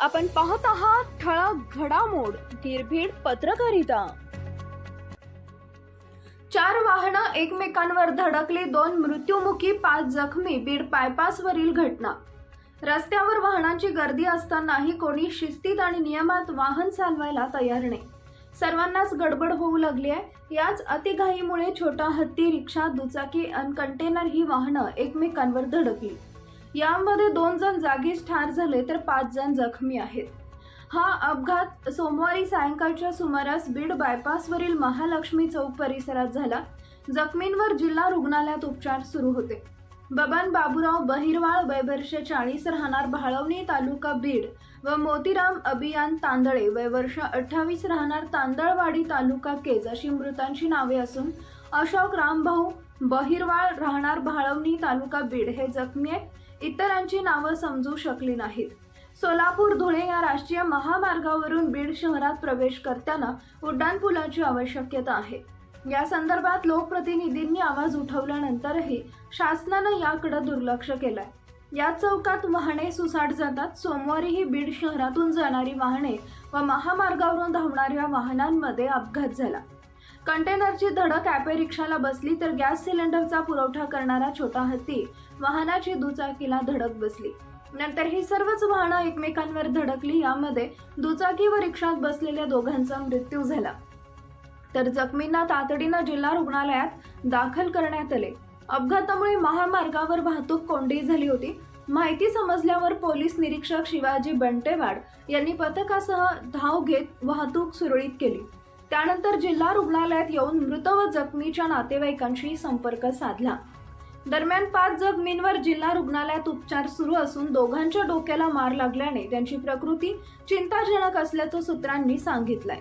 आपण पाहत आहात ठळक घडामोड निर्भीड पत्रकारिता. चार वाहनं एकमेकांवर धडकली दोन मृत्युमुखी पाच जखमी बीड बायपासवरील घटना. रस्त्यावर वाहनांची गर्दी असतानाही कोणी शिस्तीत आणि नियमात वाहन चालवायला तयार नाही. सर्वांनाच गडबड होऊ लागली आहे. याच अतिघाईमुळे छोटा हत्ती रिक्षा दुचाकी आणि कंटेनर ही वाहनं एकमेकांवर धडकली. यामध्ये दोन जण जागीच ठार झाले तर पाच जण जखमी आहेत. हा अपघात सोमवारी सायंकाळच्या सुमारास बीड बायपासवरील महालक्ष्मी चौक परिसरात झाला. जखमींवर जिल्हा रुग्णालयात उपचार सुरू होते. बबन बाबूराव बहिरवाळ वय वर्ष चाळीस राहणार भाळवणी तालुका बीड व मोतीराम अभियान तांदळे वय वर्ष अठ्ठावीस राहणार तांदळवाडी तालुका केज अशी मृतांची नावे असून अशोक रामभाऊ बहिरवाळ राहणार भाळवणी तालुका बीड हे जखमी आहेत. इतरांची नावं समजू शकली नाहीत. सोलापूर धुळे या राष्ट्रीय महामार्गावरून बीड शहरात प्रवेश करताना उड्डाणपुलाची आवश्यकता आहे. या संदर्भात लोकप्रतिनिधींनी आवाज उठवल्यानंतरही शासनानं याकडे दुर्लक्ष केलंय. या चौकात वाहने सुसाट जातात. सोमवारीही बीड शहरातून जाणारी वाहने व महामार्गावरून धावणाऱ्या वाहनांमध्ये अपघात झाला. कंटेनरची धडक ॲपे रिक्षाला बसली तर गॅस सिलेंडरचा पुरवठा करणारा छोटा हत्ती वाहनाची दुचाकीला धडक बसली. नंतर ही सर्वच वाहनं एकमेकांवर धडकली यामध्ये दुचाकी व रिक्षात बसलेल्या दोघांचा मृत्यू झाला. तर जखमींना तातडीनं जिल्हा रुग्णालयात दाखल करण्यात आले. अपघातामुळे महामार्गावर वाहतूक कोंडी झाली होती. माहिती समजल्यावर पोलीस निरीक्षक शिवाजी बंटेवाड यांनी पथकासह धाव घेत वाहतूक सुरळीत केली. त्यानंतर जिल्हा रुग्णालयात येऊन मृत व जखमीच्या नातेवाईकांशी संपर्क साधला. दरम्यान पाच जखमींवर जिल्हा रुग्णालयात उपचार सुरू असून दोघांच्या डोक्याला मार लागल्याने त्यांची प्रकृती चिंताजनक असल्याचं सूत्रांनी सांगितलंय.